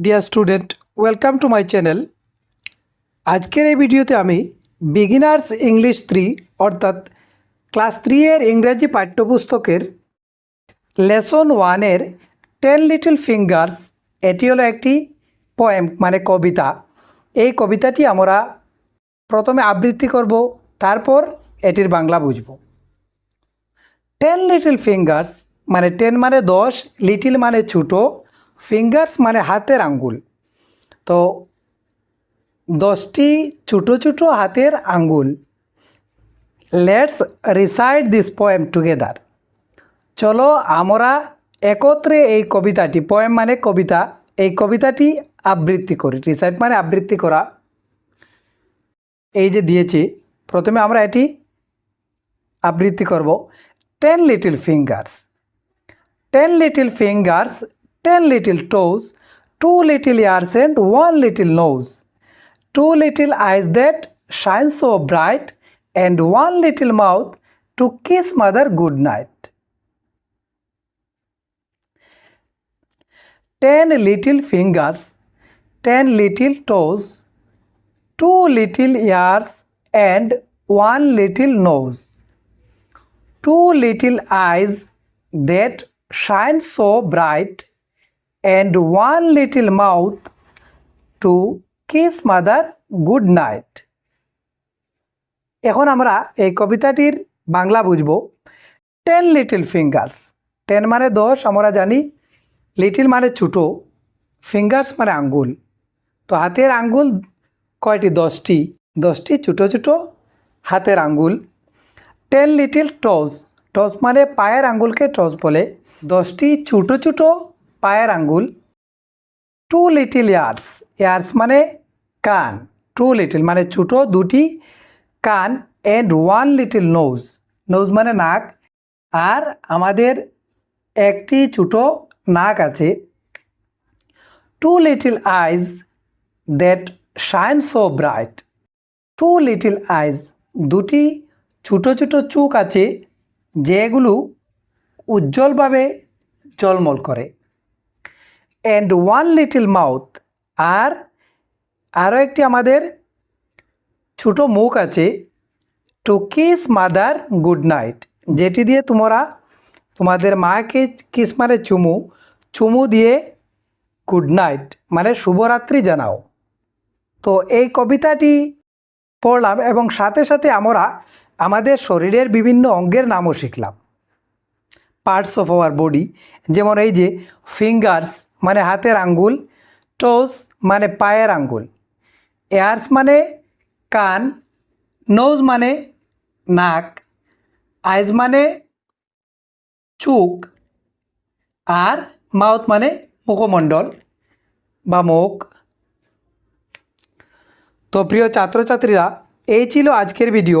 Dear student welcome to my channel আজকের এই ভিডিওতে আমি বিগিনার্স ইংলিশ থ্রি অর্থাৎ ক্লাস থ্রি এর ইংরেজি পাঠ্যপুস্তকের লেসন ওয়ানের টেন লিটল ফিঙ্গার্স এটি হলো একটি পোয়েম মানে কবিতা। এই কবিতাটি আমরা প্রথমে আবৃত্তি করব, তারপর এটির বাংলা বুঝব। টেন লিটল ফিঙ্গার্স মানে টেন মানে দশ লিটিল মানে ছোটো ফিঙ্গার্স মানে হাতের আঙ্গুল। তো দশটি ছোটো ছোটো হাতের আঙ্গুল। Let's recite this poem together চলো আমরা একত্রে এই কবিতাটি পোয়েম মানে কবিতা, এই কবিতাটি আবৃত্তি করি। রিসাইড মানে আবৃত্তি করা। এই যে দিয়েছি, প্রথমে আমরা এটি আবৃত্তি করব। Ten little fingers ten little fingers 10 little toes, 2 little ears and 1 little nose, 2 little eyes that shine so bright, and 1 little mouth to kiss mother good night. 10 little fingers, 10 little toes, 2 little ears and 1 little nose, 2 little eyes that shine so bright and one little mouth to kiss mother good night. এখন আমরা এই কবিতাটির বাংলা বুঝব। Ten little fingers ten মানে দশ, আমরা জানি little মানে ছোটো ফিঙ্গার্স মানে আঙ্গুল। তো হাতের আঙ্গুল কয়টি? দশটি। দশটি ছোটো ছোটো, হাতের আঙ্গুল। টেন লিটিল টস টস মানে পায়ের আঙ্গুলকে টস বলে। দশটি ছোটো ছোটো পায়ের আঙ্গুল টু লিটিল ইয়ার্স ইয়ার্স মানে কান টু লিটিল মানে ছোটো, দুটি কান and one little nose nose মানে নাক আর আমাদের একটি ছোটো নাক আছে। Two little eyes that shine so bright two little eyes দুটি ছোটো ছোটো চোখ আছে যেগুলো উজ্জ্বলভাবে জলমল করে। অ্যান্ড ওয়ান লিটিল মাউথ আর আরও একটি আমাদের ছোটো মুখ আছে to kiss mother good night যেটি দিয়ে তোমরা তোমাদের মাকে কিস মানে চুমু চুমু দিয়ে গুড নাইট মানে শুভরাত্রি জানাও। তো এই কবিতাটি পড়লাম এবং সাথে সাথে আমরা আমাদের শরীরের বিভিন্ন অঙ্গের নামও শিখলাম। পার্টস অফ আওয়ার বডি যেমন এই যে ফিঙ্গার্স মানে হাতের আঙ্গুল টোস মানে পায়ের আঙ্গুল। এয়ার্স মানে কান নোজ মানে নাক আইজ মানে চুক আর মাউথ মানে মুখমণ্ডল বা মুখ। তো প্রিয় ছাত্রছাত্রীরা, এই ছিল আজকের ভিডিও